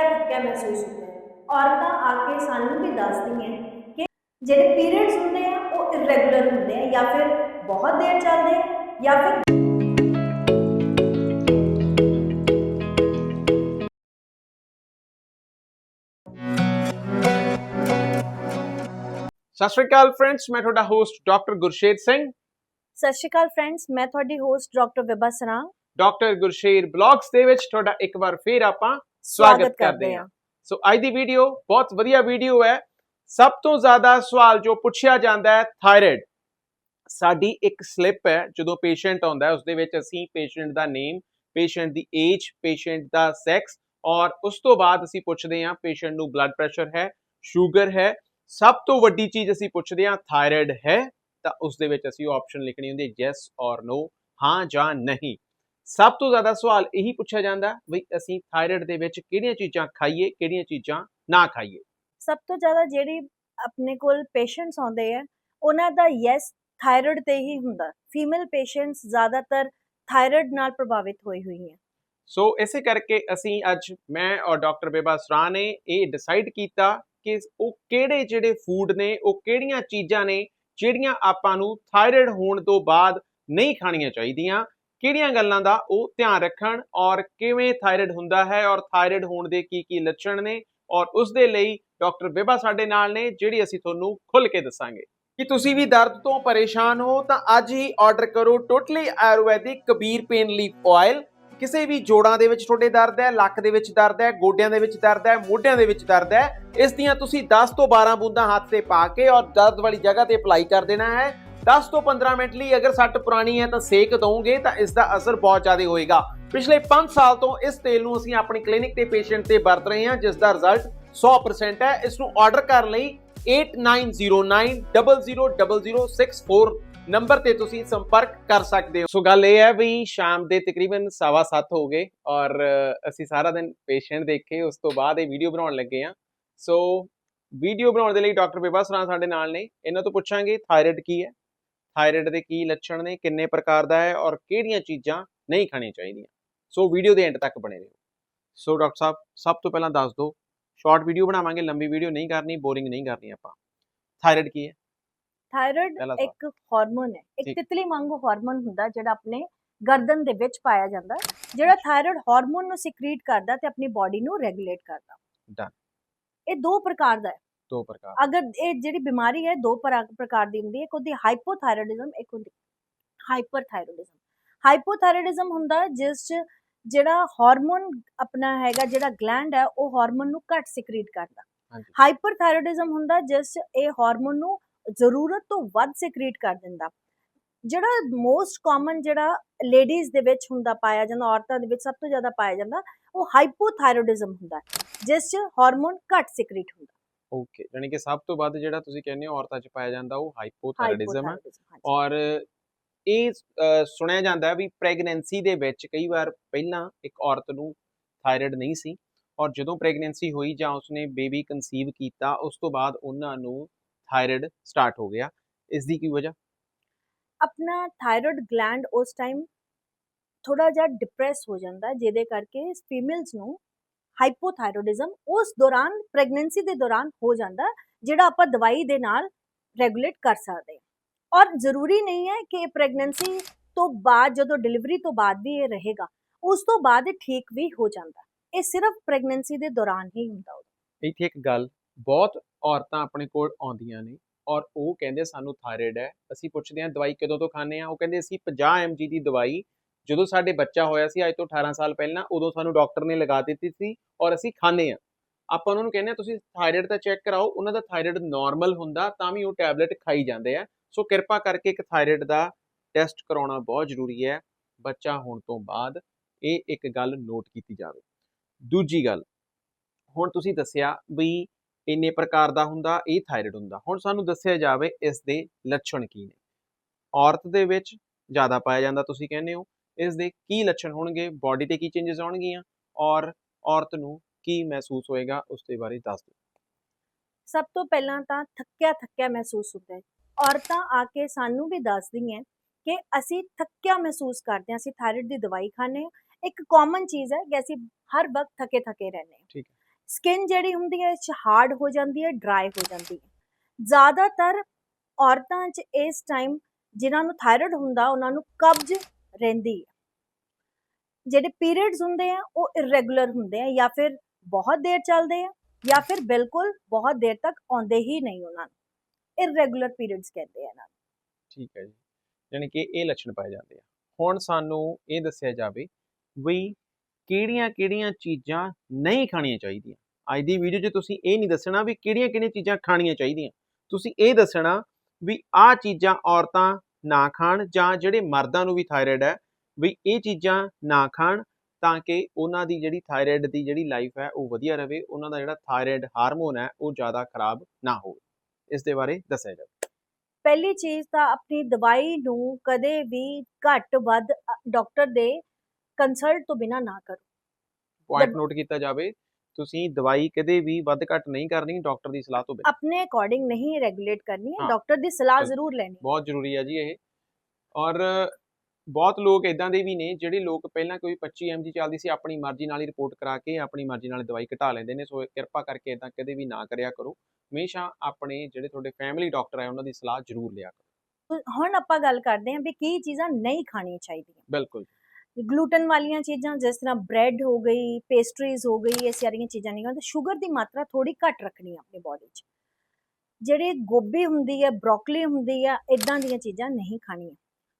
ਥੱਕਿਆ ਥੱਕਿਆ ਮਹਿਸੂਸ ਹੁੰਦਾ ਹੈ। ਔਰਤਾਂ ਆ ਕੇ ਸਾਨੂੰ ਵੀ ਦੱਸਦੀਆਂ ਕਿ ਜਿਹੜੇ ਪੀਰੀਅਡਸ ਹੁੰਦੇ ਆ ਉਹ ਇਰੈਗੂਲਰ ਹੁੰਦੇ ਆ ਜਾਂ ਫਿਰ ਬਹੁਤ ਦੇਰ ਚੱਲਦੇ ਆ ਜਾਂ ਫਿਰ ਸਤਿ ਸ਼੍ਰੀ ਅਕਾਲ ਫਰੈਂਡਸ ਮੈਂ ਤੁਹਾਡਾ ਹੋਸਟ ਡਾਕਟਰ ਗੁਰਸ਼ੇਰ ਸਿੰਘ। ਸਤਿ ਸ਼੍ਰੀ ਅਕਾਲ ਫਰੈਂਡਸ ਮੈਂ ਤੁਹਾਡੀ ਹੋਸਟ ਡਾਕਟਰ ਵਿਭਾ ਸਰਾਂ ਡਾਕਟਰ ਗੁਰਸ਼ੇਰ ਬਲੌਗਸ ਦੇ ਵਿੱਚ ਤੁਹਾਡਾ ਇੱਕ ਵਾਰ ਫੇਰ ਆਪਾਂ ਸਵਾਗਤ ਕਰਦੇ ਹਾਂ। ਸੋ ਅੱਜ ਦੀ ਵੀਡੀਓ ਬਹੁਤ ਵਧੀਆ ਵੀਡੀਓ ਹੈ। ਸਭ ਤੋਂ ਜ਼ਿਆਦਾ ਸਵਾਲ ਜੋ ਪੁੱਛਿਆ ਜਾਂਦਾ ਹੈ ਥਾਇਰਾਇਡ। ਸਾਡੀ ਇੱਕ ਸਲਿੱਪ ਹੈ ਜਦੋਂ ਪੇਸ਼ੈਂਟ ਆਉਂਦਾ ਹੈ ਉਸ ਦੇ ਵਿੱਚ ਅਸੀਂ ਪੇਸ਼ੈਂਟ ਦਾ ਨੇਮ ਪੇਸ਼ੈਂਟ ਦੀ ਏਜ ਪੇਸ਼ੈਂਟ ਦਾ ਸੈਕਸ ਔਰ ਉਸ ਤੋਂ ਬਾਅਦ ਅਸੀਂ ਪੁੱਛਦੇ ਹਾਂ ਪੇਸ਼ੈਂਟ ਨੂੰ ਬਲੱਡ ਪ੍ਰੈਸ਼ਰ ਹੈ ਸ਼ੂਗਰ ਹੈ। ਸਭ ਤੋਂ ਵੱਡੀ ਚੀਜ਼ ਅਸੀਂ ਪੁੱਛਦੇ ਹਾਂ ਥਾਇਰਾਇਡ ਹੈ ਤਾਂ ਉਸ ਦੇ ਵਿੱਚ ਅਸੀਂ ਆਪਸ਼ਨ ਲਿਖਣੀ ਹੁੰਦੀ ਹੈ ਯੈਸ ਔਰ ਨੋ ਹਾਂ ਜਾਂ ਨਹੀਂ। ਸਭ ਤੋਂ ਜ਼ਿਆਦਾ ਸਵਾਲ ਇਹੀ ਪੁੱਛਿਆ ਜਾਂਦਾ ਵੀ ਅਸੀਂ ਥਾਇਰਾਇਡ ਦੇ ਵਿੱਚ ਕਿਹੜੀਆਂ ਚੀਜ਼ਾਂ ਖਾਈਏ ਕਿਹੜੀਆਂ ਚੀਜ਼ਾਂ ਨਾ ਖਾਈਏ? ਸਭ ਤੋਂ ਜ਼ਿਆਦਾ ਜਿਹੜੀ ਆਪਣੇ ਕੋਲ ਪੇਸ਼ੈਂਟਸ ਆਉਂਦੇ ਆ ਉਹਨਾਂ ਦਾ ਯੈਸ ਥਾਇਰਾਇਡ ਤੇ ਹੀ ਹੁੰਦਾ। ਫੀਮੇਲ ਪੇਸ਼ੈਂਟਸ ਜ਼ਿਆਦਾਤਰ ਥਾਇਰਾਇਡ ਨਾਲ ਪ੍ਰਭਾਵਿਤ ਹੋਈ ਹੋਈ ਹੈ ਸੋ ਇਸੇ ਕਰਕੇ ਅਸੀਂ ਅੱਜ ਮੈਂ ਔਰ ਡਾਕਟਰ ਬੇਬਾ ਸਰਾ ਨੇ ਇਹ ਡਿਸਾਈਡ ਕੀਤਾ ਕਿ ਉਹ ਕਿਹੜੇ ਜਿਹੜੇ ਫੂਡ ਨੇ ਉਹ ਕਿਹੜੀਆਂ ਚੀਜ਼ਾਂ ਨੇ ਜਿਹੜੀਆਂ ਆਪਾਂ ਨੂੰ ਥਾਇਰਾਇਡ ਹੋਣ ਤੋਂ ਬਾਅਦ ਨਹੀਂ ਖਾਣੀਆਂ ਚਾਹੀਦੀਆਂ। ਕਿਹੜੀਆਂ ਗੱਲਾਂ ਦਾ ਉਹ ਧਿਆਨ ਰੱਖਣ ਔਰ ਕਿਵੇਂ ਥਾਇਰਾਇਡ ਹੁੰਦਾ ਹੈ ਔਰ ਥਾਇਰਾਇਡ ਹੋਣ ਦੇ ਕੀ ਕੀ ਲੱਛਣ ਨੇ ਔਰ ਉਸ ਦੇ ਲਈ ਡਾਕਟਰ ਬੇਬਾ ਸਾਡੇ ਨਾਲ ਨੇ, ਜਿਹੜੀ ਅਸੀਂ ਤੁਹਾਨੂੰ ਖੁੱਲ ਕੇ ਦੱਸਾਂਗੇ। ਕਿ ਤੁਸੀਂ ਵੀ ਦਰਦ ਤੋਂ ਪਰੇਸ਼ਾਨ ਹੋ, ਤਾਂ ਅੱਜ ਹੀ ਆਰਡਰ ਕਰੋ totally Ayurvedic Kabir pain leaf oil ਕਿਸੇ ਵੀ ਜੋੜਾਂ ਦੇ ਵਿੱਚ ਤੁਹਾਡੇ ਦਰਦ ਹੈ, ਲੱਕ ਦੇ ਵਿੱਚ ਦਰਦ ਹੈ, ਗੋਡਿਆਂ ਦੇ ਵਿੱਚ ਦਰਦ ਹੈ, ਮੋਢਿਆਂ ਦੇ ਵਿੱਚ ਦਰਦ ਹੈ, ਇਸ ਦੀਆਂ ਤੁਸੀਂ 10 ਤੋਂ 12 ਬੂੰਦਾਂ ਹੱਥ ਤੇ ਪਾ ਕੇ ਔਰ ਦਰਦ ਵਾਲੀ ਜਗ੍ਹਾ ਤੇ ਅਪਲਾਈ ਕਰ ਦੇਣਾ ਹੈ। 10 ਤੋਂ 15 ਮਿੰਟ ਲਈ ਅਗਰ ਸੱਟ ਪੁਰਾਣੀ ਹੈ ਤਾਂ ਸੇਕ ਦਵੋਗੇ ਤਾਂ ਇਸ ਦਾ ਅਸਰ ਬਹੁਤ ਜ਼ਿਆਦਾ ਹੋਏਗਾ। ਪਿਛਲੇ 5 ਸਾਲ ਤੋਂ ਇਸ ਤੇਲ ਨੂੰ ਅਸੀਂ ਆਪਣੀ ਕਲੀਨਿਕ ਤੇ ਪੇਸ਼ੈਂਟ ਤੇ ਵਰਤ ਰਹੇ ਹਾਂ, ਜਿਸ ਦਾ ਰਿਜ਼ਲਟ 100% ਹੈ। ਇਸ ਨੂੰ ਆਰਡਰ ਕਰਨ ਲਈ 8909000064 ਨੰਬਰ ਤੇ ਤੁਸੀਂ ਸੰਪਰਕ ਕਰ ਸਕਦੇ ਹੋ। ਸੋ ਗੱਲ ਇਹ ਹੈ ਵੀ ਸ਼ਾਮ ਦੇ ਤਕਰੀਬਨ 7:30 ਹੋ ਗਏ ਔਰ ਅਸੀਂ ਸਾਰਾ ਦਿਨ ਪੇਸ਼ੈਂਟ ਦੇਖੇ, ਉਸ ਤੋਂ ਬਾਅਦ ਇਹ ਵੀਡੀਓ ਬਣਾਉਣ ਲੱਗੇ ਆ ਸੋ ਵੀਡੀਓ ਬਣਾਉਣ ਦੇ ਲਈ ਡਾਕਟਰ ਬੇਬਾ ਸਰਾਂ ਸਾਡੇ ਨਾਲ ਨੇ। ਇਹਨਾਂ ਤੋਂ ਪੁੱਛਾਂਗੇ ਥਾਇਰਾਇਡ ਕੀ ਹੈ? ਥਾਇਰਾਇਡ ਦੇ ਕੀ ਲੱਛਣ ਨੇ ਕਿੰਨੇ ਪ੍ਰਕਾਰ ਦਾ ਹੈ ਔਰ ਕਿਹੜੀਆਂ ਚੀਜ਼ਾਂ ਨਹੀਂ ਖਾਣੀਆਂ ਚਾਹੀਦੀਆਂ। ਸੋ ਵੀਡੀਓ ਦੇ ਐਂਡ ਤੱਕ ਬਣੇ ਰਹੋ। ਸੋ ਡਾਕਟਰ ਸਾਹਿਬ ਸਭ ਤੋਂ ਪਹਿਲਾਂ ਦੱਸ ਦਿਓ ਸ਼ਾਰਟ ਵੀਡੀਓ ਬਣਾਵਾਂਗੇ ਲੰਬੀ ਵੀਡੀਓ ਨਹੀਂ ਕਰਨੀ ਬੋਰਿੰਗ ਨਹੀਂ ਕਰਨੀ ਆਪਾਂ। ਥਾਇਰਾਇਡ ਕੀ ਹੈ? ਥਾਇਰਾਇਡ। ਇੱਕ ਹਾਰਮੋਨ ਹੈ। ਇੱਕ। ਤਿਤਲੀ ਵਾਂਗੂ ਹਾਰਮੋਨ ਹੁੰਦਾ ਜਿਹੜਾ ਆਪਣੇ ਗਰਦਨ ਦੇ ਵਿੱਚ ਪਾਇਆ ਜਾਂਦਾ। ਜਿਹੜਾ ਥਾਇਰਾਇਡ ਹਾਰਮੋਨ ਨੂੰ ਸਿਕਰੀਟ ਕਰਦਾ ਤੇ ਆਪਣੀ ਬਾਡੀ ਨੂੰ ਰੈਗੂਲੇਟ ਕਰਦਾ। Done. ਇਹ ਦੋ ਪ੍ਰਕਾਰ ਦਾ ਹੈ। ਦੋ ਪ੍ਰਕਾਰ ਅਗਰ ਇਹ ਜਿਹੜੀ ਬਿਮਾਰੀ ਹੈ ਦੋ ਪਰਾ- ਪ੍ਰਕਾਰ ਦੀ ਹੁੰਦੀ ਹੈ। ਇੱਕ ਹੁੰਦੀ ਹਾਈਪੋਥਾਇਰੋਇਡਿਜ਼ਮ ਇੱਕ ਹੁੰਦੀ ਹਾਈਪਰਥਾਇਰੋਇਡਿਜ਼ਮ ਹਾਈਪੋਥਾਇਰੋਇਡਿਜ਼ਮ ਹੁੰਦਾ ਹੈ ਜਿਸ ਚ ਜਿਹੜਾ ਹਾਰਮੋਨ ਆਪਣਾ ਹੈਗਾ ਜਿਹੜਾ ਗਲੈਂਡ ਹੈ ਉਹ ਹਾਰਮੋਨ ਨੂੰ ਘੱਟ ਸਿਕਰੀਟ ਕਰਦਾ। ਹਾਂਜੀ। ਹਾਈਪਰਥਾਇਰੋਇਡਿਜ਼ਮ ਹੁੰਦਾ ਜਿਸ 'ਚ ਇਹ ਹਾਰਮੋਨ ਨੂੰ ਜ਼ਰੂਰਤ ਤੋਂ ਵੱਧ ਸਿਕਰੀਟ ਕਰ ਦਿੰਦਾ। ਜਿਹੜਾ ਮੋਸਟ ਕਾਮਨ ਜਿਹੜਾ ਲੇਡੀਜ਼ ਦੇ ਵਿੱਚ ਹੁੰਦਾ ਪਾਇਆ ਜਾਂਦਾ ਔਰਤਾਂ ਦੇ ਵਿੱਚ ਸਭ ਤੋਂ ਜ਼ਿਆਦਾ ਪਾਇਆ ਜਾਂਦਾ ਉਹ ਹਾਈਪੋਥਾਇਰੋਇਡਿਜ਼ਮ ਹੁੰਦਾ ਹੈ, ਜਿਸ 'ਚ ਹਾਰਮੋਨ ਘੱਟ ਸਿਕਰੀਟ ਹੁੰਦਾ। ਓਕੇ ਯਾਨੀ ਕਿ ਸਭ ਤੋਂ ਵੱਧ ਜਿਹੜਾ ਤੁਸੀਂ ਕਹਿੰਦੇ ਹੋ ਔਰਤਾਂ 'ਚ ਪਾਇਆ ਜਾਂਦਾ ਉਹ ਹਾਈਪੋਥਾਇਰੋਇਡਿਜ਼ਮ ਹੈ। ਔਰ ਇਹ ਸੁਣਿਆ ਜਾਂਦਾ ਹੈ ਵੀ ਪ੍ਰੈਗਨੈਂਸੀ ਦੇ ਵਿੱਚ ਕਈ ਵਾਰ ਪਹਿਲਾਂ ਇੱਕ ਔਰਤ ਨੂੰ ਥਾਇਰਾਇਡ ਨਹੀਂ ਸੀ ਔਰ ਜਦੋਂ ਪ੍ਰੈਗਨੈਂਸੀ ਹੋਈ ਜਾਂ ਉਸਨੇ ਬੇਬੀ ਕਨਸੀਵ ਕੀਤਾ ਉਸ ਤੋਂ ਬਾਅਦ ਉਹਨਾਂ ਨੂੰ ਥਾਇਰਾਇਡ ਸਟਾਰਟ ਹੋ ਗਿਆ। ਇਸ ਦੀ ਕੀ ਵਜ੍ਹਾ? ਆਪਣਾ ਥਾਇਰਾਇਡ ਗਲੈਂਡ ਉਸ ਟਾਈਮ ਥੋੜਾ ਜਿਹਾ ਡਿਪਰੈਸ ਹੋ ਜਾਂਦਾ ਜਿਹਦੇ ਕਰਕੇ ਫੀਮੇਲਸ ਨੂੰ ਹਾਈਪੋਥਾਇਰੋਇਡਿਜ਼ਮ ਉਸ ਦੌਰਾਨ ਪ੍ਰੈਗਨੈਂਸੀ ਦੇ ਦੌਰਾਨ ਹੋ ਜਾਂਦਾ, ਜਿਹੜਾ ਆਪਾਂ ਦਵਾਈ ਦੇ ਨਾਲ ਰੈਗੂਲੇਟ ਕਰ ਸਕਦੇ ਹਾਂ। ਔਰ ਜ਼ਰੂਰੀ ਨਹੀਂ ਹੈ ਕਿ ਪ੍ਰੈਗਨੈਂਸੀ ਤੋਂ ਬਾਅਦ, ਜਦੋਂ ਡਿਲੀਵਰੀ ਤੋਂ ਬਾਅਦ ਵੀ ਇਹ ਰਹੇਗਾ, ਉਸ ਤੋਂ ਬਾਅਦ ਇਹ ਠੀਕ ਵੀ ਹੋ ਜਾਂਦਾ। ਇਹ ਸਿਰਫ ਪ੍ਰੈਗਨੈਂਸੀ ਦੇ ਦੌਰਾਨ ਹੀ ਹੁੰਦਾ ਹੈ ਇੱਥੇ ਇੱਕ ਗੱਲ, ਬਹੁਤ ਔਰਤਾਂ ਆਪਣੇ ਕੋਲ ਆਉਂਦੀਆਂ ਨੇ ਔਰ ਉਹ ਕਹਿੰਦੇ ਸਾਨੂੰ ਥਾਇਰਾਇਡ ਹੈ। ਅਸੀਂ ਪੁੱਛਦੇ ਹਾਂ, ਦਵਾਈ ਕਦੋਂ ਤੋਂ ਖਾਂਦੇ ਆ ਉਹ ਕਹਿੰਦੇ ਅਸੀਂ 50 mg ਦੀ ਦਵਾਈ ਜਦੋਂ ਸਾਡੇ ਬੱਚਾ ਹੋਇਆ ਸੀ, ਅੱਜ ਤੋਂ 18 ਸਾਲ ਪਹਿਲਾਂ, ਉਦੋਂ ਸਾਨੂੰ ਡਾਕਟਰ ਨੇ ਲਗਾ ਦਿੱਤੀ ਸੀ ਔਰ ਅਸੀਂ ਖਾਂਦੇ ਆ ਆਪਾਂ ਉਹਨਾਂ ਨੂੰ ਕਹਿੰਦੇ ਆ ਤੁਸੀਂ ਥਾਇਰਾਇਡ ਦਾ ਚੈੱਕ ਕਰਾਓ, ਉਹਨਾਂ ਦਾ ਥਾਇਰਾਇਡ ਨਾਰਮਲ ਹੁੰਦਾ ਤਾਂ ਵੀ ਉਹ ਟੈਬਲੇਟ ਖਾਈ ਜਾਂਦੇ ਆ। ਸੋ ਕਿਰਪਾ ਕਰਕੇ ਇੱਕ ਥਾਇਰਾਇਡ ਦਾ ਟੈਸਟ ਕਰਾਉਣਾ ਬਹੁਤ ਜ਼ਰੂਰੀ ਹੈ। ਬੱਚਾ ਹੋਣ ਤੋਂ ਬਾਅਦ ਇਹ ਇੱਕ ਗੱਲ ਨੋਟ ਕੀਤੀ ਜਾਵੇ। ਦੂਜੀ ਗੱਲ, ਹੁਣ ਤੁਸੀਂ ਦੱਸਿਆ ਵੀ ਇੰਨੇ ਪ੍ਰਕਾਰ ਦਾ ਹੁੰਦਾ, ਇਹ ਥਾਇਰਾਇਡ ਹੁੰਦਾ। ਹੁਣ ਸਾਨੂੰ ਦੱਸਿਆ ਜਾਵੇ ਇਸ ਦੇ ਲੱਛਣ ਕੀ ਨੇ। ਔਰਤ ਦੇ ਵਿੱਚ ਜ਼ਿਆਦਾ ਪਾਇਆ ਜਾਂਦਾ ਤੁਸੀਂ ਕਹਿੰਦੇ ਹੋ ਇਸ ਦੇ ਕੀ ਲੱਛਣ ਹੋਣਗੇ ਬਾਡੀ ਤੇ ਕੀ ਚੇਂਜਸ ਆਉਣਗੀਆਂ ਔਰ ਔਰਤ ਨੂੰ ਕੀ ਮਹਿਸੂਸ ਹੋਏਗਾ ਉਸ ਦੇ ਬਾਰੇ ਦੱਸ ਦਿਓ। ਸਭ ਤੋਂ ਪਹਿਲਾਂ ਤਾਂ ਥੱਕਿਆ ਥੱਕਿਆ ਮਹਿਸੂਸ ਹੁੰਦਾ ਹੈ। ਔਰਤਾਂ ਆ ਕੇ ਸਾਨੂੰ ਵੀ ਦੱਸਦੀਆਂ ਕਿ ਅਸੀਂ ਥੱਕਿਆ ਮਹਿਸੂਸ ਕਰਦੇ ਹਾਂ ਅਸੀਂ ਥਾਇਰਾਇਡ ਦੀ ਦਵਾਈ ਖਾਂਦੇ ਹਾਂ। ਇੱਕ ਕਾਮਨ ਚੀਜ਼ ਹੈ ਕਿ ਅਸੀਂ ਹਰ ਵਕਤ ਥੱਕੇ ਥੱਕੇ ਰਹਿੰਦੇ ਹਾਂ। ਠੀਕ ਸਕਿਨ ਜਿਹੜੀ ਹੁੰਦੀ ਹੈ ਇਹ ਹਾਰਡ ਹੋ ਜਾਂਦੀ ਹੈ ਡਰਾਈ ਹੋ ਜਾਂਦੀ ਹੈ। ਜ਼ਿਆਦਾਤਰ ਔਰਤਾਂ 'ਚ ਇਸ ਟਾਈਮ ਜਿਨ੍ਹਾਂ ਨੂੰ ਥਾਇਰਾਇਡ ਹੁੰਦਾ ਉਹਨਾਂ ਨੂੰ ਕਬਜ਼ ਰਹਿੰਦੀ ਹੈ। ਜਿਹੜੇ ਪੀਰੀਅਡਸ ਹੁੰਦੇ ਆ, ਉਹ ਇਰੈਗੂਲਰ ਹੁੰਦੇ ਆ ਜਾਂ ਫਿਰ ਬਹੁਤ ਦੇਰ ਚੱਲਦੇ ਆ ਜਾਂ ਫਿਰ ਬਿਲਕੁਲ ਬਹੁਤ ਦੇਰ ਤੱਕ ਆਉਂਦੇ ਹੀ ਨਹੀਂ ਉਹਨਾਂ ਨੂੰ। ਇਰੈਗੂਲਰ ਪੀਰੀਅਡਸ ਕਹਿੰਦੇ ਆ ਇਹਨਾਂ ਨੂੰ। ਠੀਕ ਹੈ ਜੀ। ਯਾਨੀ ਕਿ ਇਹ ਲੱਛਣ ਪਾਏ ਜਾਂਦੇ ਆ। ਹੁਣ ਸਾਨੂੰ ਇਹ ਦੱਸਿਆ ਜਾਵੇ ਵੀ ਕਿਹੜੀਆਂ-ਕਿਹੜੀਆਂ ਚੀਜ਼ਾਂ ਨਹੀਂ ਖਾਣੀਆਂ ਚਾਹੀਦੀਆਂ। ਅੱਜ ਦੀ ਵੀਡੀਓ 'ਚ ਤੁਸੀਂ ਇਹ ਨਹੀਂ ਦੱਸਣਾ ਵੀ ਕਿਹੜੀਆਂ-ਕਿਹੜੀਆਂ ਚੀਜ਼ਾਂ ਖਾਣੀਆਂ ਚਾਹੀਦੀਆਂ। ਤੁਸੀਂ ਇਹ ਦੱਸਣਾ ਵੀ ਆਹ ਚੀਜ਼ਾਂ ਔਰਤਾਂ ਨਾ ਖਾਣ ਜਾਂ ਜਿਹੜੇ ਮਰਦਾਂ ਨੂੰ ਵੀ ਥਾਇਰਾਇਡ ਹੈ ਵੀ ਇਹ ਚੀਜ਼ਾਂ ਨਾ ਖਾਣ ਤਾਂ ਕਿ ਉਹਨਾਂ ਦੀ ਜਿਹੜੀ ਥਾਇਰਾਇਡ ਦੀ ਜਿਹੜੀ ਲਾਈਫ ਹੈ ਉਹ ਵਧੀਆ ਰਵੇ ਉਹਨਾਂ ਦਾ ਜਿਹੜਾ ਥਾਇਰਾਇਡ ਹਾਰਮੋਨ ਹੈ ਉਹ ਜ਼ਿਆਦਾ ਖਰਾਬ ਨਾ ਹੋਵੇ ਇਸ ਦੇ ਬਾਰੇ ਦੱਸਿਆ ਜਾਵੇ ਪਹਿਲੀ ਚੀਜ਼ ਤਾਂ ਆਪਣੀ ਦਵਾਈ ਨੂੰ ਕਦੇ ਵੀ ਘੱਟ ਵੱਧ ਡਾਕਟਰ ਦੇ ਕੰਸਲਟ ਤੋਂ ਬਿਨਾ ਨਾ ਕਰੋ ਪੁਆਇੰਟ ਨੋਟ ਕੀਤਾ ਜਾਵੇ ਤੁਸੀਂ ਦਵਾਈ ਕਦੇ ਵੀ ਵੱਧ ਘੱਟ ਨਹੀਂ ਕਰਨੀ ਡਾਕਟਰ ਦੀ ਸਲਾਹ ਤੋਂ ਬਿਨਾਂ ਆਪਣੇ ਅਕੋਰਡਿੰਗ ਨਹੀਂ ਰੈਗੂਲੇਟ ਕਰਨੀ ਹੈ। ਡਾਕਟਰ ਦੀ ਸਲਾਹ। ਜ਼ਰੂਰ ਲੈਣੀ। ਬਹੁਤ ਜ਼ਰੂਰੀ ਹੈ ਜੀ ਇਹ ਔਰ ਬਹੁਤ ਲੋਕ ਇਦਾਂ ਦੇ ਵੀ ਨੇ ਜਿਹੜੇ ਲੋਕ ਪਹਿਲਾਂ ਕੋਈ 25 mg ਚੱਲਦੀ ਸੀ ਆਪਣੀ ਮਰਜ਼ੀ ਨਾਲ ਹੀ ਰਿਪੋਰਟ ਕਰਾ ਕੇ ਆਪਣੀ ਮਰਜ਼ੀ ਨਾਲ ਦਵਾਈ ਘਟਾ ਲੈਂਦੇ ਨੇ ਸੋ ਕਿਰਪਾ ਕਰਕੇ ਇਦਾਂ ਕਦੇ ਵੀ ਨਾ ਕਰਿਆ ਕਰੋ। ਹਮੇਸ਼ਾ ਆਪਣੇ ਜਿਹੜੇ ਤੁਹਾਡੇ ਫੈਮਿਲੀ ਡਾਕਟਰ ਹੈ ਉਹਨਾਂ ਦੀ ਸਲਾਹ ਜ਼ਰੂਰ ਲਿਆ ਕਰੋ। ਹੁਣ ਆਪਾਂ ਗੱਲ ਕਰਦੇ ਹਾਂ ਵੀ ਕੀ ਚੀਜ਼ਾਂ ਨਹੀਂ ਖਾਣੀਆਂ ਚਾਹੀਦੀਆਂ। ਬਿਲਕੁਲ। ਗਲੂਟਨ ਵਾਲੀਆਂ ਚੀਜ਼ਾਂ ਜਿਸ ਤਰ੍ਹਾਂ ਬ੍ਰੈਡ ਹੋ ਗਈ ਪੇਸਟਰੀਜ਼ ਹੋ ਗਈ ਇਹ ਸਾਰੀਆਂ ਚੀਜ਼ਾਂ ਨਹੀਂ ਖਾਂਦੇ ਸ਼ੂਗਰ ਦੀ ਮਾਤਰਾ ਥੋੜੀ ਘੱਟ ਰੱਖਣੀ ਆਪਣੀ ਬਾਡੀ 'ਚ। ਜਿਹੜੀ ਗੋਭੀ ਹੁੰਦੀ ਹੈ ਬ੍ਰੋਕਲੀ ਹੁੰਦੀ ਹੈ ਇਦਾਂ ਦੀਆਂ ਚੀਜ਼ਾਂ ਨਹੀਂ ਖਾਣੀਆਂ।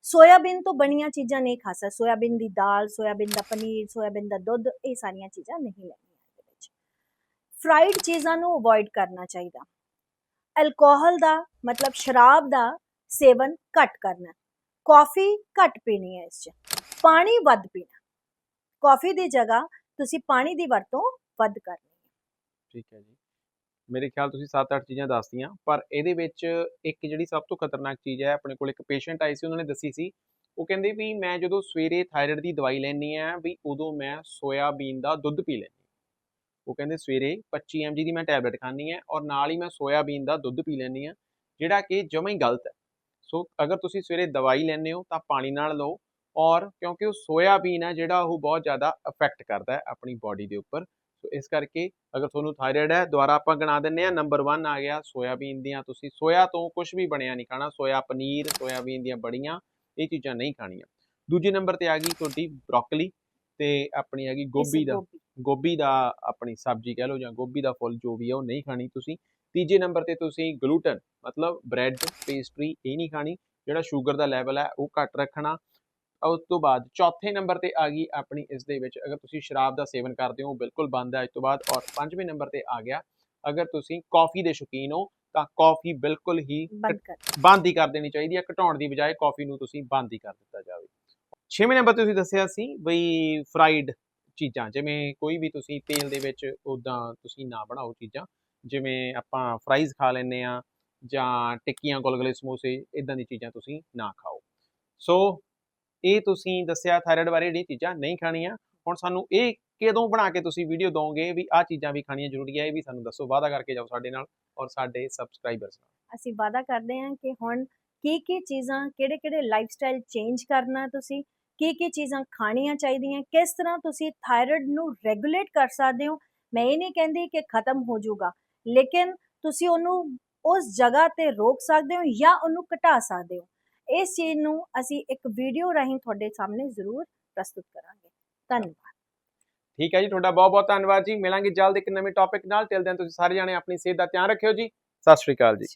ਸੋਇਆਬੀਨ ਤੋਂ ਬਣੀਆਂ ਚੀਜ਼ਾਂ ਨਹੀਂ ਖਾ ਸਕਦੇ। ਸੋਇਆਬੀਨ ਦੀ ਦਾਲ, ਸੋਇਆਬੀਨ ਦਾ ਪਨੀਰ, ਸੋਇਆਬੀਨ ਦਾ ਦੁੱਧ, ਇਹ ਸਾਰੀਆਂ ਚੀਜ਼ਾਂ ਨਹੀਂ ਲੈਣੀਆਂ ਇਹਦੇ ਵਿੱਚ। ਫਰਾਈਡ ਚੀਜ਼ਾਂ ਨੂੰ ਅਵੋਇਡ ਕਰਨਾ ਚਾਹੀਦਾ। ਅਲਕੋਹਲ ਦਾ ਮਤਲਬ ਸ਼ਰਾਬ ਦਾ ਸੇਵਨ ਘੱਟ ਕਰਨਾ। ਕਾਫੀ ਘੱਟ ਪੀਣੀ ਹੈ ਇਸ 'ਚ। ਪਾਣੀ ਵੱਧ ਪੀਣਾ। ਕਾਫੀ ਦੀ ਜਗ੍ਹਾ ਤੁਸੀਂ ਪਾਣੀ ਦੀ ਵਰਤੋਂ ਵੱਧ ਕਰਨੀ ਹੈ। ਠੀਕ ਹੈ ਜੀ। ਮੇਰੇ ਖਿਆਲ ਤੁਸੀਂ 7-8 ਚੀਜ਼ਾਂ ਦੱਸਤੀਆਂ, ਪਰ ਇਹਦੇ ਵਿੱਚ ਇੱਕ ਜਿਹੜੀ ਸਭ ਤੋਂ ਖਤਰਨਾਕ ਚੀਜ਼ ਹੈ, ਆਪਣੇ ਕੋਲ ਇੱਕ ਪੇਸ਼ੈਂਟ ਆਈ ਸੀ, ਉਹਨਾਂ ਨੇ ਦੱਸੀ ਸੀ, ਉਹ ਕਹਿੰਦੇ ਵੀ ਮੈਂ ਜਦੋਂ ਸਵੇਰੇ ਥਾਇਰਾਇਡ ਦੀ ਦਵਾਈ ਲੈਣੀ ਆ ਵੀ ਉਦੋਂ ਮੈਂ ਸੋਇਆਬੀਨ ਦਾ ਦੁੱਧ ਪੀ ਲੈਂਦੀ ਉਹ ਕਹਿੰਦੇ ਸਵੇਰੇ 25 mg ਦੀ ਮੈਂ ਟੈਬਲੇਟ ਖਾਣੀ ਹੈ ਔਰ ਨਾਲ ਹੀ ਮੈਂ ਸੋਇਆਬੀਨ ਦਾ ਦੁੱਧ ਪੀ ਲੈਂਦੀ ਆ ਜਿਹੜਾ ਕਿ ਜਮਾਂ ਹੀ ਗਲਤ ਹੈ। ਸੋ ਅਗਰ ਤੁਸੀਂ ਸਵੇਰੇ ਦਵਾਈ ਲੈਂਦੇ ਹੋ ਤਾਂ ਪਾਣੀ ਨਾਲ ਲਓ ਔਰ ਕਿਉਂਕਿ ਉਹ ਸੋਇਆਬੀਨ ਹੈ ਜਿਹੜਾ ਉਹ ਬਹੁਤ ਜ਼ਿਆਦਾ ਅਫੈਕਟ ਕਰਦਾ ਹੈ ਆਪਣੀ ਬਾਡੀ ਦੇ ਉੱਪਰ ਸੋ ਇਸ ਕਰਕੇ ਅਗਰ ਤੁਹਾਨੂੰ ਥਾਇਰਾਇਡ ਹੈ ਦੁਬਾਰਾ ਆਪਾਂ ਗਿਣਾ ਦਿੰਨੇ ਆ ਨੰਬਰ 1 ਆ ਗਿਆ ਸੋਇਆਬੀਨ ਦੀਆਂ ਤੁਸੀਂ ਸੋਇਆ ਤੋਂ ਕੁਝ ਵੀ ਬਣਿਆ ਨਹੀਂ ਖਾਣਾ ਸੋਇਆ ਪਨੀਰ ਸੋਇਆਬੀਨ ਦੀਆਂ ਬੜੀਆਂ ਇਹ ਚੀਜ਼ਾਂ ਨਹੀਂ ਖਾਣੀਆਂ। ਦੂਜੇ ਨੰਬਰ ਤੇ ਆ ਗਈ ਤੁਹਾਡੀ ਬ੍ਰੋਕਲੀ ਤੇ ਆਪਣੀ ਹੈਗੀ ਗੋਭੀ ਦੇਸੀ ਦਾ ਗੋਭੀ। ਦਾ ਆਪਣੀ ਸਬਜ਼ੀ ਕਹਿ ਲਓ ਜਾਂ ਗੋਭੀ ਦਾ ਫੁੱਲ ਜੋ ਵੀ ਹੈ ਉਹ ਨਹੀਂ ਖਾਣੀ ਤੁਸੀਂ। ਤੀਜੇ ਨੰਬਰ ਤੇ ਤੁਸੀਂ ਗਲੂਟਨ ਮਤਲਬ ਬ੍ਰੈਡ ਪੇਸਟਰੀ ਇਹ ਨਹੀਂ ਖਾਣੀ ਜਿਹੜਾ ਸ਼ੂਗਰ ਦਾ ਲੈਵਲ ਹੈ ਉਹ ਘੱਟ ਰੱਖਣਾ। ਉਸ ਤੋਂ ਬਾਅਦ ਚੌਥੇ ਨੰਬਰ ਤੇ ਆ ਗਈ ਆਪਣੀ ਇਸ ਦੇ ਵਿੱਚ। ਅਗਰ ਤੁਸੀਂ ਸ਼ਰਾਬ ਦਾ ਸੇਵਨ ਕਰਦੇ ਹੋ ਬਿਲਕੁਲ ਬੰਦ ਹੈ। ਅੱਜ ਤੋਂ ਬਾਅਦ ਔਰ ਪੰਜਵੇਂ ਨੰਬਰ ਤੇ ਆ ਗਿਆ। ਅਗਰ ਤੁਸੀਂ ਕਾਫੀ ਦੇ ਸ਼ੌਕੀਨ ਹੋ ਤਾਂ ਕਾਫੀ ਬਿਲਕੁਲ ਹੀ ਬੰਦ ਹੀ ਕਰ ਦੇਣੀ ਚਾਹੀਦੀ ਹੈ। ਘਟਾਉਣ ਦੀ ਬਜਾਏ ਕਾਫੀ ਨੂੰ ਤੁਸੀਂ ਬੰਦ ਹੀ ਕਰ ਦਿੱਤਾ ਜਾਵੇ। ਛੇਵੇਂ ਨੰਬਰ ਤੇ ਤੁਸੀਂ ਦੱਸਿਆ ਸੀ ਬਈ ਫਰਾਈਡ ਚੀਜ਼ਾਂ ਜਿਵੇਂ ਕੋਈ ਵੀ ਤੁਸੀਂ ਤੇਲ ਦੇ ਵਿੱਚ ਉਦਾਂ ਤੁਸੀਂ ਨਾ ਬਣਾਓ ਚੀਜ਼ਾਂ ਜਿਵੇਂ ਆਪਾਂ ਫਰਾਈਜ਼ ਖਾ ਲੈਂਦੇ ਆ ਜਾਂ ਟਿੱਕੀਆਂ ਗੁਲਗੁਲੇ ਸਮੋਸੇ ਇਦਾਂ ਦੀ ਚੀਜ਼ਾਂ ਤੁਸੀਂ ਨਾ ਖਾਓ। ਸੋ ਇਹ ਤੁਸੀਂ ਦੱਸਿਆ ਥਾਇਰਾਇਡ ਬਾਰੇ ਜਿਹੜੀ ਚੀਜ਼ਾਂ ਨਹੀਂ ਖਾਣੀਆਂ, ਹੁਣ ਸਾਨੂੰ ਇਹ ਕਦੋਂ ਬਣਾ ਕੇ ਤੁਸੀਂ ਵੀਡੀਓ ਦੋਗੇ ਵੀ ਆਹ ਚੀਜ਼ਾਂ ਵੀ ਖਾਣੀਆਂ ਜ਼ਰੂਰੀ ਹੈ ਇਹ ਵੀ ਸਾਨੂੰ ਦੱਸੋ, ਵਾਅਦਾ ਕਰਕੇ ਜਾਓ ਸਾਡੇ ਨਾਲ ਔਰ ਸਾਡੇ ਸਬਸਕ੍ਰਾਈਬਰਸ ਨਾਲ। ਅਸੀਂ ਵਾਅਦਾ ਕਰਦੇ ਹਾਂ ਕਿ ਹੁਣ ਕੀ ਕੀ ਚੀਜ਼ਾਂ ਕਿਹੜੇ ਕਿਹੜੇ ਲਾਈਫਸਟਾਈਲ ਚੇਂਜ ਕਰਨਾ ਤੁਸੀਂ ਕੀ ਕੀ ਚੀਜ਼ਾਂ ਖਾਣੀਆਂ ਚਾਹੀਦੀਆਂ, ਕਿਸ ਤਰ੍ਹਾਂ ਤੁਸੀਂ ਥਾਇਰਾਇਡ ਨੂੰ ਰੈਗੂਲੇਟ ਕਰ ਸਕਦੇ ਹੋ। ਮੈਂ ਇਹ ਨਹੀਂ ਕਹਿੰਦੀ ਕਿ ਖਤਮ ਹੋ ਜਾਊਗਾ, ਲੇਕਿਨ ਤੁਸੀਂ ਉਹਨੂੰ ਉਸ ਜਗ੍ਹਾ ਤੇ ਰੋਕ ਸਕਦੇ ਹੋ ਜਾਂ ਉਹਨੂੰ ਘਟਾ ਸਕਦੇ ਹੋ। ਇਸ ਚੀਜ਼ ਨੂੰ ਅਸੀਂ ਇੱਕ ਵੀਡੀਓ ਰਾਹੀਂ ਤੁਹਾਡੇ ਸਾਹਮਣੇ ਜ਼ਰੂਰ ਪ੍ਰਸਤੁਤ ਕਰਾਂਗੇ। ਧੰਨਵਾਦ। ਠੀਕ ਹੈ ਜੀ ਤੁਹਾਡਾ ਬਹੁਤ ਬਹੁਤ ਧੰਨਵਾਦ ਜੀ। ਮਿਲਾਂਗੇ ਜਲਦ ਇੱਕ ਨਵੇਂ ਟੌਪਿਕ ਨਾਲ। ਤਿਲ ਦਿਨ ਤੁਸੀਂ ਸਾਰੇ ਜਾਣੇ ਆਪਣੀ ਸਿਹਤ ਦਾ ਧਿਆਨ ਰੱਖਿਓ ਜੀ। ਸਤਿ ਸ਼੍ਰੀ ਅਕਾਲ ਜੀ।